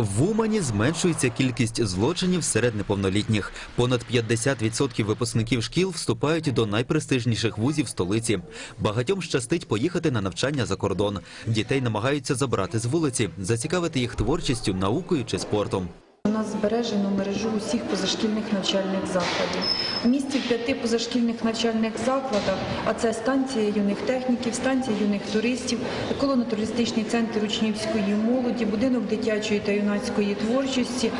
В Умані зменшується кількість злочинів серед неповнолітніх. Понад 50% випускників шкіл вступають до найпрестижніших вузів столиці. Багатьом щастить поїхати на навчання за кордон. Дітей намагаються забрати з вулиці, зацікавити їх творчістю, наукою чи спортом. У нас збережено мережу усіх позашкільних навчальних закладів. У місті в п'яти позашкільних навчальних закладах, а це станція юних техніків, станція юних туристів, еколого-туристичний центр учнівської молоді, будинок дитячої та юнацької творчості.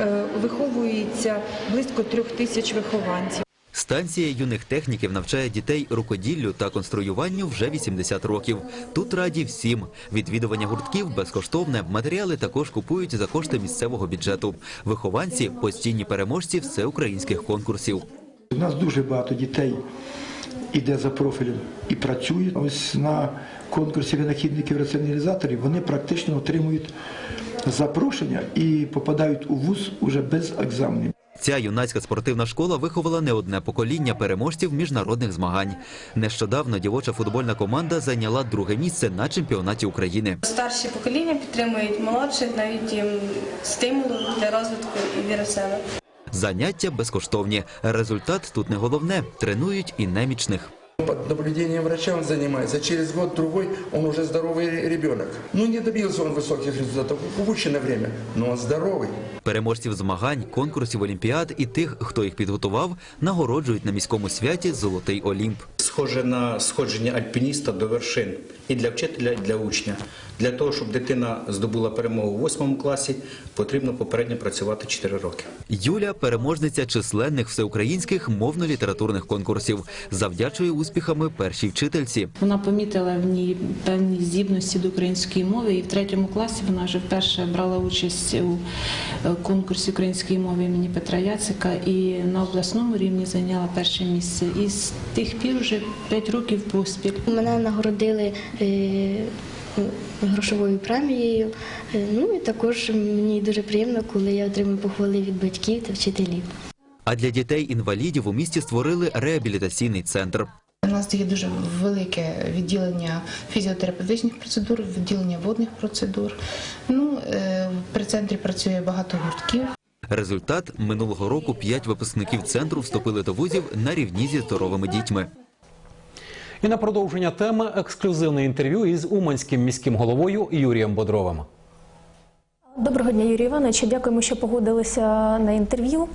е, Виховується близько трьох тисяч вихованців. Станція юних техніків навчає дітей рукоділлю та конструюванню вже 80 років. Тут раді всім. Відвідування гуртків безкоштовне. Матеріали також купують за кошти місцевого бюджету. Вихованці постійні переможці всеукраїнських конкурсів. У нас дуже багато дітей іде за профілем і працює. Ось на конкурсі винахідників раціоналізаторів вони практично отримують запрошення і попадають у вуз уже без екзаменів. Ця юнацька спортивна школа виховала не одне покоління переможців міжнародних змагань. Нещодавно дівоча футбольна команда зайняла друге місце на чемпіонаті України. Старші покоління підтримують молодших, навіть їм стимулу для розвитку і віри в себе. Заняття безкоштовні. Результат тут не головне. Тренують і немічних Под наблюдением врача он занимается. Через год-другой он уже здоровый ребенок. Ну, не добился он высоких результатов в упущенное время, но он здоровый. Переможців змагань, конкурсів олімпіад і тих, хто їх підготував, нагороджують на міському святі Золотий Олімп. схоже на сходження альпініста до вершин і для вчителя, і для учня. Для того, щоб дитина здобула перемогу у восьмому класі, потрібно попередньо працювати 4 роки. Юля переможниця численних всеукраїнських мовно-літературних конкурсів, завдячує успіхами першій вчительці. Вона помітила в ній певні здібності до української мови, і в третьому класі вона вже вперше брала участь у е, конкурсі української мови імені Петра Яцика і на обласному рівні зайняла перше місце. І з тих пір вже п'ять років поспіль. Мене нагородили е, грошовою премією. Е, Ну і також мені дуже приємно, коли я отримую похвали від батьків та вчителів. А для дітей-інвалідів у місті створили реабілітаційний центр. У нас є дуже велике відділення фізіотерапевтичних процедур, відділення водних процедур. Ну, е, при центрі працює багато гуртків. Результат минулого року п'ять випускників центру вступили до вузів на рівні зі здоровими дітьми. І на продовження теми ексклюзивне інтерв'ю із уманським міським головою Юрієм Бодровим. Доброго дня, Юрій Іванович. Дякуємо, що погодилися на інтерв'ю.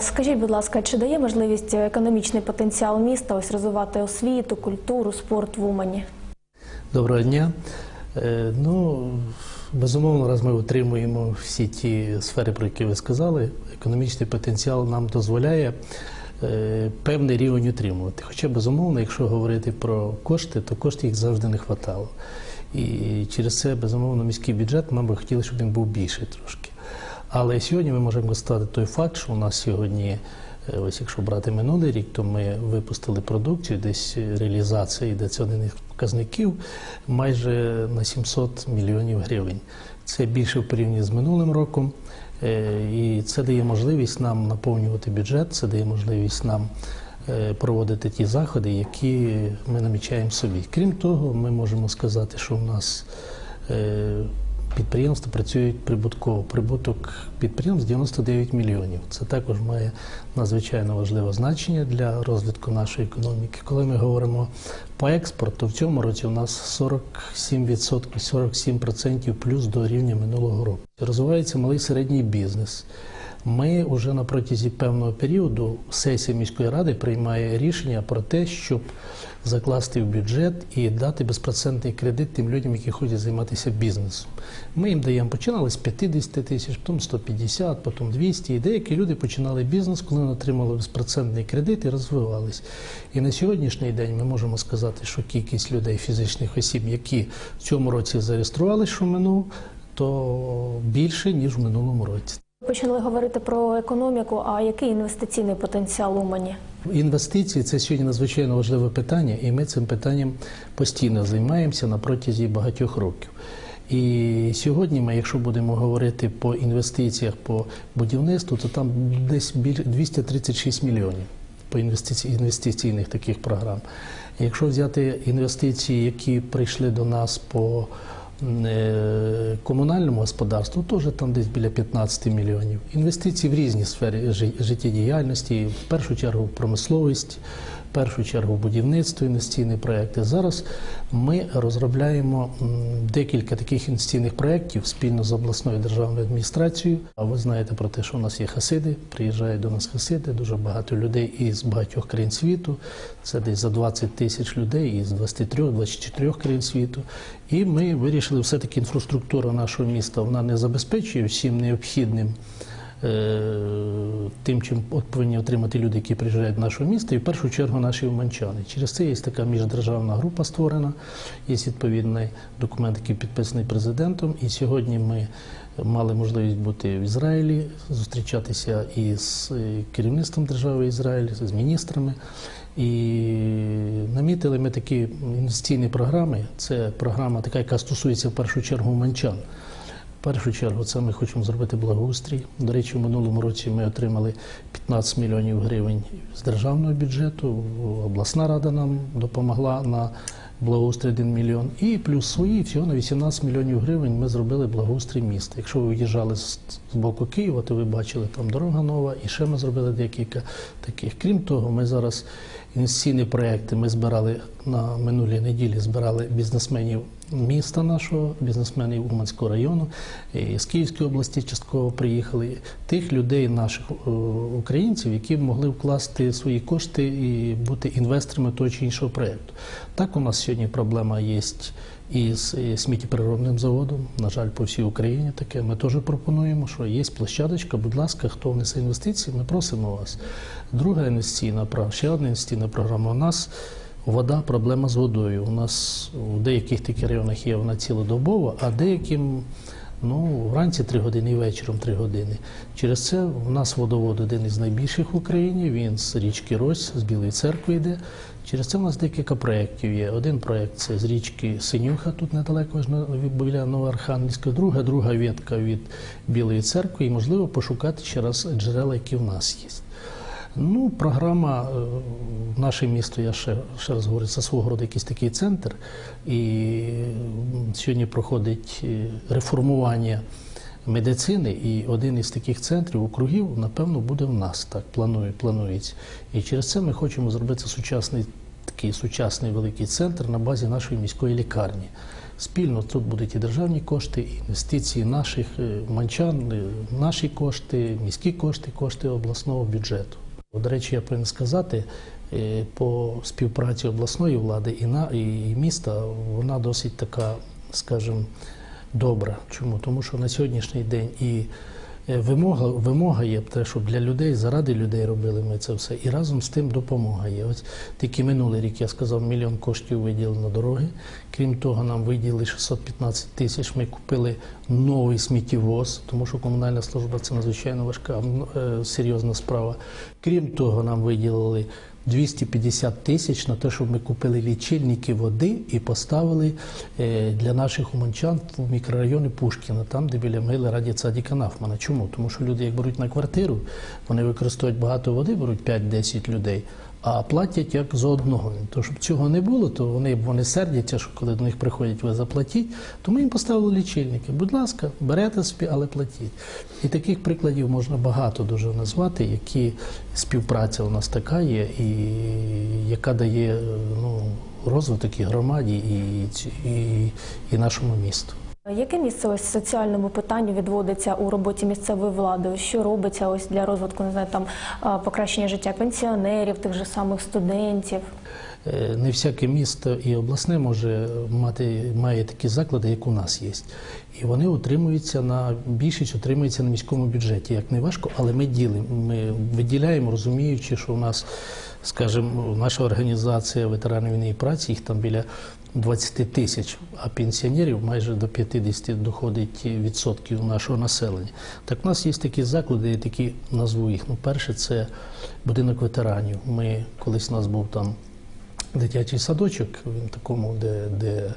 Скажіть, будь ласка, чи дає можливість економічний потенціал міста ось розвивати освіту, культуру, спорт в Умані? Доброго дня. Е, Ну, безумовно, раз ми отримуємо всі ті сфери, про які ви сказали, економічний потенціал нам дозволяє певний рівень утримувати. Хоча, безумовно, якщо говорити про кошти, то коштів їх завжди не вистачало. І через це, безумовно, міський бюджет нам би хотіли, щоб він був більший трошки. Але сьогодні ми можемо констатувати той факт, що у нас сьогодні, е, ось якщо брати минулий рік, то ми випустили продукцію, десь реалізація йде це один із показників майже на 700 мільйонів гривень. Це більше в порівнянні з минулим роком. Е, І це дає можливість нам наповнювати бюджет, це дає можливість нам е, проводити ті заходи, які ми намічаємо собі. Крім того, ми можемо сказати, що у нас е, підприємства працюють прибутково. Прибуток підприємств 99 мільйонів. Це також має надзвичайно важливе значення для розвитку нашої економіки. Коли ми говоримо по експорту, в цьому році у нас 47%, 47% плюс до рівня минулого року. Розвивається малий середній бізнес. Ми вже на протязі певного періоду сесія міської ради приймає рішення про те, щоб закласти в бюджет і дати безпроцентний кредит тим людям, які хочуть займатися бізнесом. Ми їм даємо починали з 50 тисяч, потім 150, потім 200. І деякі люди починали бізнес, коли вони отримали безпроцентний кредит і розвивались. І на сьогоднішній день ми можемо сказати, що кількість людей, фізичних осіб, які в цьому році зареєстрували, що минув, то більше ніж в минулому році. Почали говорити про економіку. А який інвестиційний потенціал в Умані? Інвестиції це сьогодні надзвичайно важливе питання, і ми цим питанням постійно займаємося на протязі багатьох років. І сьогодні ми, якщо будемо говорити по інвестиціях по будівництву, то там десь біль- 236 мільйонів по інвестиці... інвестиційних таких програм. Якщо взяти інвестиції, які прийшли до нас по комунальному господарству, теж там десь біля 15 мільйонів. Інвестиції в різні сфери життєдіяльності, в першу чергу в промисловість, першу чергу будівництво, інвестиційні проекти. Зараз ми розробляємо декілька таких інвестиційних проєктів спільно з обласною державною адміністрацією. А ви знаєте про те, що у нас є хасиди, приїжджають до нас хасиди, дуже багато людей із багатьох країн світу. Це десь за 20 тисяч людей із 23-24 країн світу. І ми вирішили, все-таки інфраструктура нашого міста вона не забезпечує всім необхідним. Е, Тим, чим повинні отримати люди, які приїжджають до нашого міста, і в першу чергу наші уманчани. Через це є така міждержавна група створена, є відповідний документ, який підписаний президентом. І сьогодні ми мали можливість бути в Ізраїлі, зустрічатися із е, керівництвом держави Ізраїль, з міністрами. І намітили ми такі інвестиційні програми. Це програма така, яка стосується в першу чергу уманчан. Першу чергу це ми хочемо зробити благоустрій. До речі, в минулому році ми отримали 15 мільйонів гривень з державного бюджету. Обласна рада нам допомогла на благоустрій 1 мільйон. І плюс свої всього на 18 мільйонів гривень ми зробили благоустрій міста. Якщо ви виїжджали з боку Києва, то ви бачили там дорога нова, і ще ми зробили декілька таких. Крім того, ми зараз інвестиційні проекти ми збирали на минулій неділі, збирали бізнесменів міста нашого, бізнесменів Уманського району, і з Київської області частково приїхали. Тих людей, наших е, українців, які могли вкласти свої кошти і бути інвесторами того чи іншого проєкту. Так у нас сьогодні проблема є із з сміттєпереробним заводом. На жаль, по всій Україні таке. Ми теж пропонуємо, що є площадочка. Будь ласка, хто внесе інвестиції, ми просимо вас. Друга інвестиційна програма, ще одна інвестиційна програма. У нас вода, проблема з водою. У нас у деяких таких районах є вона цілодобова, а деяким. Ну, вранці 3 години і вечором 3 години. Через це у нас водовод один із найбільших в Україні. Він з річки Рось, з Білої церкви йде. Через це у нас декілька проєктів є. Один проєкт це з річки Синюха, тут недалеко біля Новоархангельська, друга, друга ветка від Білої церкви, і можливо пошукати ще раз джерела, які в нас є. Ну, програма е, наше місто, я ще, ще раз говорю, це свого роду якийсь такий центр. І сьогодні проходить е, реформування медицини, і один із таких центрів округів, напевно, буде в нас, так планує, планується. І через це ми хочемо зробити сучасний такий сучасний великий центр на базі нашої міської лікарні. Спільно тут будуть і державні кошти, і інвестиції наших е, манчан, е, наші кошти, міські кошти, кошти обласного бюджету. До речі, я повинен сказати, е, по співпраці обласної влади і, на, і міста вона досить така, скажімо, добра. Чому? Тому що на сьогоднішній день і вимога, вимога є те, щоб для людей, заради людей робили ми це все. І разом з тим допомога є. Ось тільки минулий рік я сказав, мільйон коштів виділено дороги. Крім того, нам виділили 615 тисяч. Ми купили новий сміттєвоз, тому що комунальна служба це надзвичайно важка, е, серйозна справа. Крім того, нам виділили 250 тисяч на те, щоб ми купили лічильники води і поставили е, для наших уманчан в мікрорайоні Пушкіна, там, де біля могили раді Цадіка Нафмана. Чому? Тому що люди, як беруть на квартиру, вони використовують багато води, беруть 5-10 людей. А платять як за одного. То щоб цього не було, то вони вони сердяться, що коли до них приходять, ви заплатіть. То ми їм поставили лічильники. Будь ласка, берете собі, але платіть. І таких прикладів можна багато дуже назвати, які співпраця у нас така є, і яка дає ну, розвиток і громаді, і, і, і нашому місту. Яке місце ось соціальному питанню відводиться у роботі місцевої влади? Що робиться ось для розвитку не знаю, там покращення життя пенсіонерів, тих же самих студентів? Е, Не всяке місто і обласне може мати має такі заклади, як у нас є. І вони утримуються на більшість утримується на міському бюджеті. Як не важко, але ми ділимо. Ми виділяємо, розуміючи, що у нас, скажімо, наша організація ветеранів війни і праці, їх там біля 20 тисяч, а пенсіонерів майже до 50 доходить відсотків нашого населення. Так у нас є такі заклади, я такі назву їх. Ну, перше, це будинок ветеранів. Ми колись у нас був там дитячий садочок, він такому, де, де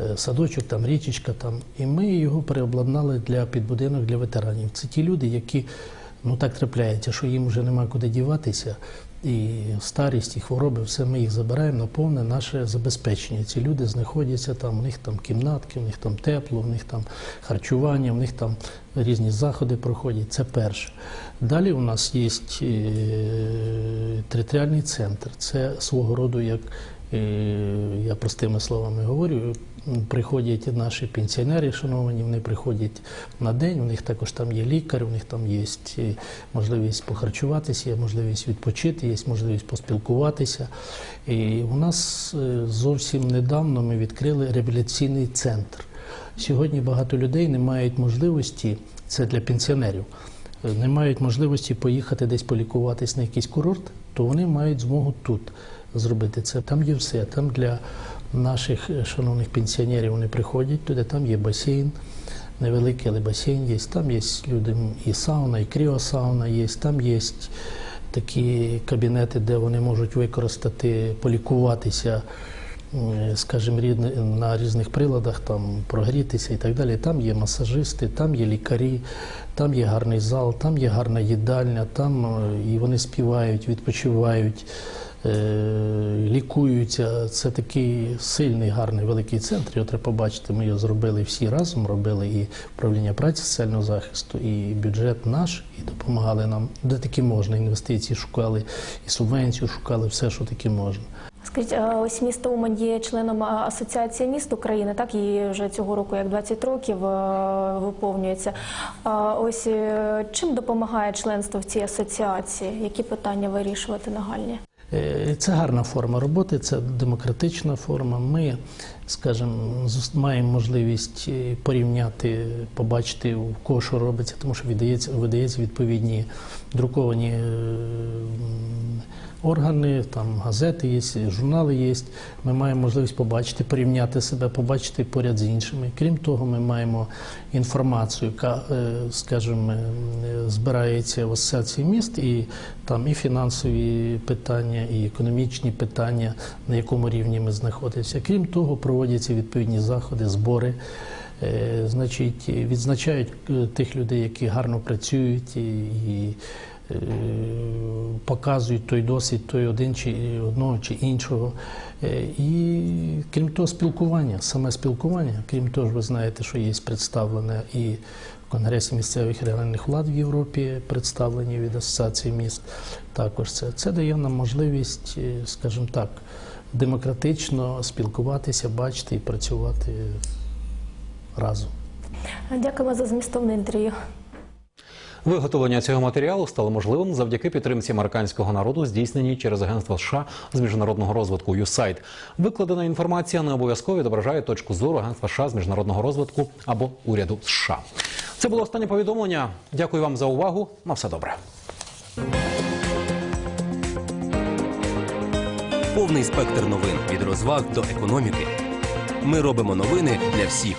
е, садочок, там річечка. Там. І ми його переобладнали для підбудинок для ветеранів. Це ті люди, які ну так трапляється, що їм вже нема куди діватися. І старість, і хвороби, все ми їх забираємо на повне наше забезпечення. Ці люди знаходяться там, у них там кімнатки, у них там тепло, у них там харчування, у них там різні заходи проходять. Це перше. Далі у нас є е, територіальний центр. Це свого роду, як е, я простими словами говорю, приходять наші пенсіонери, шановані, вони приходять на день, у них також там є лікар, у них там є е, можливість похарчуватися, є можливість відпочити, є можливість поспілкуватися. І у нас е, зовсім недавно ми відкрили реабілітаційний центр. Сьогодні багато людей не мають можливості, це для пенсіонерів, е, не мають можливості поїхати десь полікуватись на якийсь курорт, то вони мають змогу тут зробити це. Там є все. Там для наших е, шановних пенсіонерів вони приходять туди, там є басейн. Невеликий, але басейн є. Там є людям і сауна, і кріосауна є. Там є такі кабінети, де вони можуть використати, полікуватися, скажімо, на різних приладах, там прогрітися і так далі. Там є масажисти, там є лікарі, там є гарний зал, там є гарна їдальня, там е, і вони співають, відпочивають. Е, Лікуються, це такий сильний, гарний великий центр. Його треба побачити. Ми його зробили всі разом. Робили і управління праці соціального захисту, і бюджет наш, і допомагали нам, де таки можна. Інвестиції шукали, і субвенцію шукали, все, що таки можна. Скажіть, ось місто Умань є членом Асоціації міст України, так і вже цього року, як 20 років, е, виповнюється. Ось е, чим допомагає членство в цій асоціації? Які питання вирішувати нагальні? Е, Це гарна форма роботи, це демократична форма. Ми, скажімо, маємо можливість е, порівняти, побачити, у кого що робиться, тому що видається, видається відповідні друковані е, органи, там газети є, журнали є. Ми маємо можливість побачити, порівняти себе, побачити поряд з іншими. Крім того, ми маємо інформацію, яка, скажімо, збирається в асоціації міст, і там і фінансові питання, і економічні питання, на якому рівні ми знаходимося. Крім того, проводяться відповідні заходи, збори. Е, Значить, відзначають е, тих людей, які гарно працюють і, показують той досвід, той один чи одного чи іншого. Е, І крім того, спілкування, саме спілкування, крім того, ви знаєте, що є представлене і в Конгресі місцевих регіональних влад в Європі представлені від Асоціації міст. Також це, це дає нам можливість, е, скажімо так, демократично спілкуватися, бачити і працювати разом. Дякуємо за змістовне інтерв'ю. Виготовлення цього матеріалу стало можливим завдяки підтримці американського народу, здійсненій через агентство США з міжнародного розвитку USAID. Викладена інформація не обов'язково відображає точку зору агентства США з міжнародного розвитку або уряду США. Це було останнє повідомлення. Дякую вам за увагу. На все добре. Повний спектр новин від розваг до економіки. Ми робимо новини для всіх.